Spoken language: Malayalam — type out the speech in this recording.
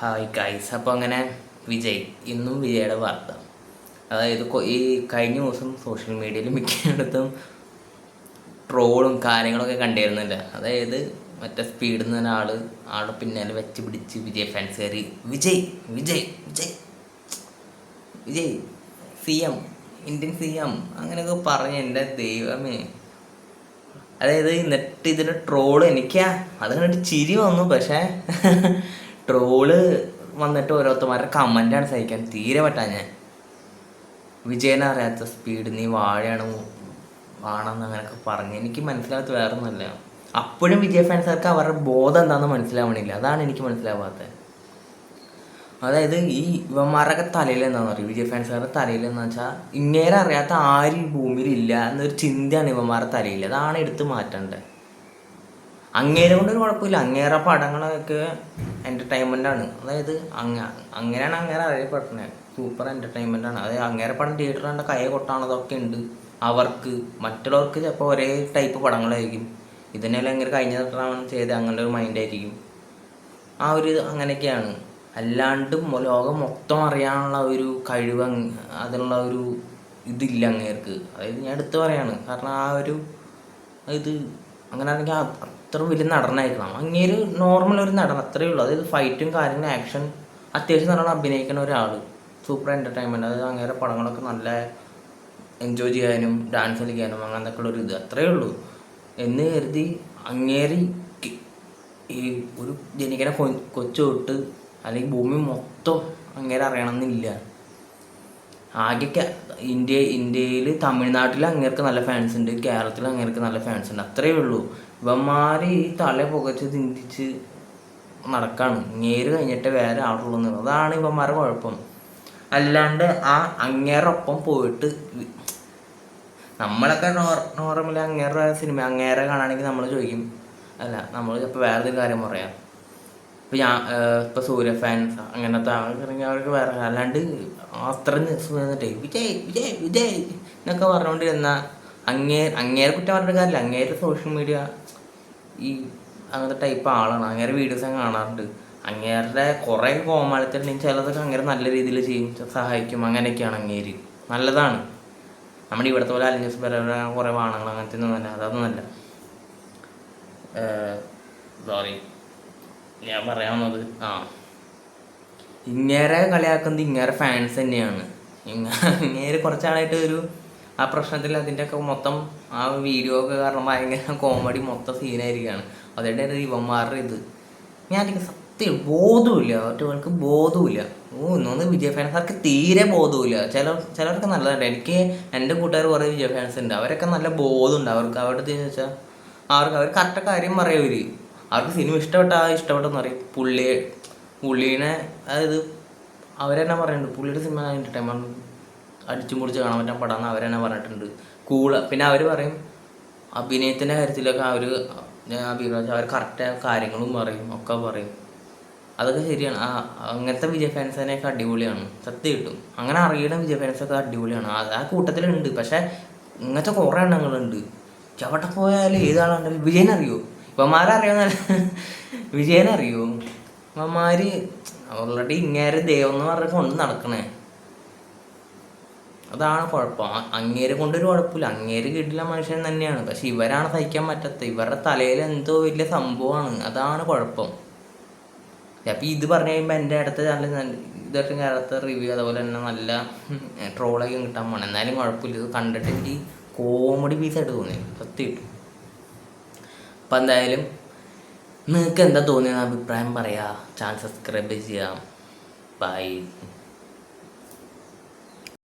ഹായ് ഗൈസ് അപ്പോൾ അങ്ങനെ വിജയ് ഇന്നും വിജയുടെ വാർത്ത. അതായത് ഈ കഴിഞ്ഞ ദിവസം സോഷ്യൽ മീഡിയയിൽ മിക്കയിടത്തും ട്രോളും കാര്യങ്ങളൊക്കെ കണ്ടിരുന്നില്ല. അതായത് മറ്റേ സ്പീഡിൽ നിന്ന് ഒരാൾ ആളെ പിന്നാലെ വെച്ച് പിടിച്ച് വിജയ് ഫാൻസ് കയറി Vijay Vijay Vijay Vijay C M Indian C M അങ്ങനെയൊക്കെ പറഞ്ഞ് എന്റെ ദൈവമേ. അതായത് എന്നിട്ട് ഇതിന്റെ ട്രോൾ എനിക്കാ. അത് കണ്ടിട്ട് ചിരി വന്നു പക്ഷേ ട്രോൾ വന്നിട്ട് ഓരോരുത്തന്മാരുടെ കമന്റാണ് സഹിക്കാൻ. തീരെ പറ്റാ ഞാൻ. വിജയനെ അറിയാത്ത സ്പീഡ് നീ വാഴയാണ് വാണെന്ന് അങ്ങനെയൊക്കെ പറഞ്ഞ്. എനിക്ക് മനസ്സിലാകാത്ത വേറെ ഒന്നുമല്ല അപ്പോഴും വിജയ ഫാൻസുകാർക്ക് അവരുടെ ബോധം എന്താണെന്ന് മനസ്സിലാവണില്ല. അതാണ് എനിക്ക് മനസ്സിലാവാത്തത് അതായത് ഈ ഇവന്മാരുടെ തലയിൽ എന്താണെന്ന് പറയും വിജയ ഫാൻസുകാരുടെ തലയിൽ എന്ന് വെച്ചാൽ ഇങ്ങേരെ അറിയാത്ത ആരും ഭൂമിയിൽ ഇല്ല എന്നൊരു ചിന്തയാണ് ഇവന്മാരുടെ തലയിൽ. അതാണ് എടുത്ത് മാറ്റേണ്ടത് അങ്ങേരെ കൊണ്ടൊരു കുഴപ്പമില്ല. അങ്ങേറെ പടങ്ങളൊക്കെ എന്റർടൈൻമെന്റ് ആണ്. അതായത് അങ്ങ അങ്ങനെയാണ് അങ്ങേരെ അറിയപ്പെടുന്നത്. സൂപ്പർ എന്റർടൈൻമെന്റ് ആണ്. അതായത് അങ്ങേരെ പടം തിയേറ്ററിൽ കണ്ട കൈ കൊട്ടാണതൊക്കെ ഉണ്ട്. അവർക്ക് മറ്റുള്ളവർക്ക് ചിലപ്പോൾ ഒരേ ടൈപ്പ് പടങ്ങളായിരിക്കും. ഇതിനെല്ലാം എങ്ങനെ കഴിഞ്ഞ തട്ടാണ് ചെയ്ത് അങ്ങനെ ഒരു മൈൻഡായിരിക്കും ആ ഒരു അങ്ങനെയൊക്കെയാണ്. അല്ലാണ്ടും ലോകം മൊത്തം അറിയാനുള്ള ഒരു കഴിവ് അതിനുള്ള ഒരു ഇതില്ല അങ്ങേർക്ക്. അതായത് ഞാൻ എടുത്തു പറയാണ്. കാരണം ആ ഒരു ഇത് അങ്ങനെ ആണെങ്കിൽ അത്ര വലിയ നടനായിരിക്കണം. അങ്ങേര് നോർമൽ ഒരു നടൻ അത്രയേ ഉള്ളൂ. അതായത് ഫൈറ്റും കാര്യങ്ങളും ആക്ഷൻ അത്യാവശ്യം നല്ലോണം അഭിനയിക്കുന്ന ഒരാൾ സൂപ്പർ എന്റർടൈൻമെന്റ് അതായത് അങ്ങേരെ പടങ്ങളൊക്കെ നല്ല എൻജോയ് ചെയ്യാനും ഡാൻസ് കളിക്കാനും അങ്ങനത്തെ ഒരു ഇത്. അത്രയേ ഉള്ളൂ. എന്ന് കരുതി അങ്ങേരി ഈ ഒരു ജനിക്കുന്ന കൊച്ചു തൊട്ട് അല്ലെങ്കിൽ ഭൂമി മൊത്തം അങ്ങേരെ അറിയണമെന്നില്ല. ആകെ ഇന്ത്യ ഇന്ത്യയിൽ തമിഴ്നാട്ടിൽ അങ്ങേർക്ക് നല്ല ഫാൻസ് ഉണ്ട് കേരളത്തിൽ അങ്ങേർക്ക് നല്ല ഫാൻസ് ഉണ്ട്. അത്രയേ ഉള്ളൂ. ഇവന്മാർ ഈ തല പുകച്ച് ചിന്തിച്ച് നടക്കാണ്. ഇങ്ങേര് കഴിഞ്ഞിട്ട് വേറെ ആളുള്ളൂ അതാണ് ഇവന്മാരുടെ കുഴപ്പം. അല്ലാണ്ട് ആ അങ്ങേരൊപ്പം പോയിട്ട് നമ്മളൊക്കെ നോർ നോർമലി അങ്ങേറെ സിനിമ അങ്ങേരെ കാണുകയാണെങ്കിൽ നമ്മൾ ചോദിക്കും അല്ല നമ്മൾ ഇപ്പോൾ വേറെ ഒരു കാര്യം പറയാം. ഇപ്പം ഞാൻ ഇപ്പം സൂര്യ ഫാൻസ് അങ്ങനത്തെ ആൾക്കാരെങ്കിൽ അവർക്ക് വേറെ അല്ലാണ്ട് അത്ര നിന്നിട്ടേ വിജയ് വിജയ് വിജയ് എന്നൊക്കെ പറഞ്ഞുകൊണ്ടിരുന്ന അങ്ങേ അങ്ങേരെ കുറ്റം പറഞ്ഞിട്ട് കാര്യമില്ല. അങ്ങേരെ സോഷ്യൽ മീഡിയ ഈ അങ്ങനത്തെ ടൈപ്പ് ആളാണ്. അങ്ങേരെ വീഡിയോസ് ഞാൻ കാണാറുണ്ട്. അങ്ങേരുടെ കുറേ കോമാളിത്തരുണ്ടെങ്കിൽ ചിലതൊക്കെ അങ്ങേരെ നല്ല രീതിയിൽ ചെയ്യും സഹായിക്കും അങ്ങനെയൊക്കെയാണ് അങ്ങേര്. നല്ലതാണ്. നമ്മുടെ ഇവിടുത്തെ പോലെ അലിഞ്ഞസ് പരമ്പര കുറേ വാണങ്ങൾ അങ്ങനത്തെ ഒന്നും അല്ല. അതൊന്നുമല്ല സോറി ഞാൻ പറയാൻ വന്നത്. ആ. ഇങ്ങേരെ കളിയാക്കുന്നത് ഇങ്ങേരെ ഫാൻസ് തന്നെയാണ്. ഇങ്ങ- ഇങ്ങേര് കുറച്ചാളായിട്ട് ഒരു ആ പ്രശ്നത്തിൽ അതിന്റെ ഒക്കെ മൊത്തം ആ വീഡിയോ ഒക്കെ കാരണം ഭയങ്കര കോമഡി മൊത്തം സീനായിരിക്കുകയാണ് അതുകൊണ്ട് ഇവന്മാരുടെ ഇത്. ഞാൻ സത്യം ബോധമില്ല ഒറ്റവർക്ക് ബോധമില്ല ഓ ഇന്നൊന്ന് വിജയ ഫാൻസാർക്ക് തീരെ ബോധമില്ല ചില ചിലർക്ക് നല്ലതുണ്ട് എനിക്ക് എന്റെ കൂട്ടുകാർ കുറേ വിജയ ഫാൻസ് ഉണ്ട്. അവരൊക്കെ നല്ല ബോധമുണ്ട്. അവർക്ക് അവരുടെ വെച്ചാൽ അവർക്ക് അവർ കറക്റ്റ് കാര്യം പറയും അവർ അവർക്ക് സിനിമ ഇഷ്ടപ്പെട്ട ആ ഇഷ്ടപ്പെട്ടെന്ന് പറയും. പുള്ളിയെ പുള്ളീനെ അതായത് അവരെന്നെ പറയുന്നുണ്ട് പുള്ളിയുടെ സിനിമ എന്റർടൈൻമെന്റ് അടിച്ചു മുറിച്ച് കാണാൻ പറ്റാൻ പടാന്ന് അവരെന്നെ പറഞ്ഞിട്ടുണ്ട്. കൂള പിന്നെ അവർ പറയും അഭിനയത്തിന്റെ കാര്യത്തിലൊക്കെ അവർ അഭിപ്രായം അവർ കറക്റ്റ് കാര്യങ്ങളും പറയും ഒക്കെ പറയും. അതൊക്കെ ശരിയാണ്. ആ അങ്ങനത്തെ വിജയ് ഫാൻസിനെയൊക്കെ അടിപൊളിയാണ്. സത്യം കിട്ടും. അങ്ങനെ അറിയണ വിജയ ഫാൻസൊക്കെ അടിപൊളിയാണ്. ആ കൂട്ടത്തിലുണ്ട്. പക്ഷേ ഇങ്ങനത്തെ കുറേ എണ്ണങ്ങളുണ്ട്. എവിടെ പോയാലും ഏതാളുണ്ടെങ്കിലും വിജയനെ അറിയോ ഇവന്മാരെ അറിയാവുന്ന വിജയനെ അറിയോ. ഇവന്മാര് ഓൾറെഡി ഇങ്ങേരെ ദൈവം എന്ന് പറഞ്ഞ കൊണ്ട് നടക്കണേ. അതാണ് കുഴപ്പം. അങ്ങേര് കൊണ്ടൊരു കുഴപ്പമില്ല. അങ്ങേര് കിട്ടില്ല മനുഷ്യൻ തന്നെയാണ്. പക്ഷെ ഇവരാണ് സഹിക്കാൻ പറ്റാത്തത്. ഇവരുടെ തലയിൽ എന്തോ വലിയ സംഭവമാണ്. അതാണ് കുഴപ്പം. അപ്പം ഇത് പറഞ്ഞു കഴിയുമ്പോൾ എന്റെ അടുത്ത ചാനൽ ഇതൊക്കെ അടുത്ത റിവ്യൂ അതുപോലെ തന്നെ നല്ല ട്രോളൊക്കെ കിട്ടാൻ പോകണം എന്നാലും കുഴപ്പമില്ല. ഇത് കണ്ടിട്ട് എനിക്ക് കോമഡി പീസായിട്ട് തോന്നി. സത്യം അപ്പം എന്തായാലും നിങ്ങൾക്ക് എന്താ തോന്നിയെന്ന് അഭിപ്രായം പറയാം. ചാനൽ സബ്സ്ക്രൈബ് ചെയ്യാം. ബൈ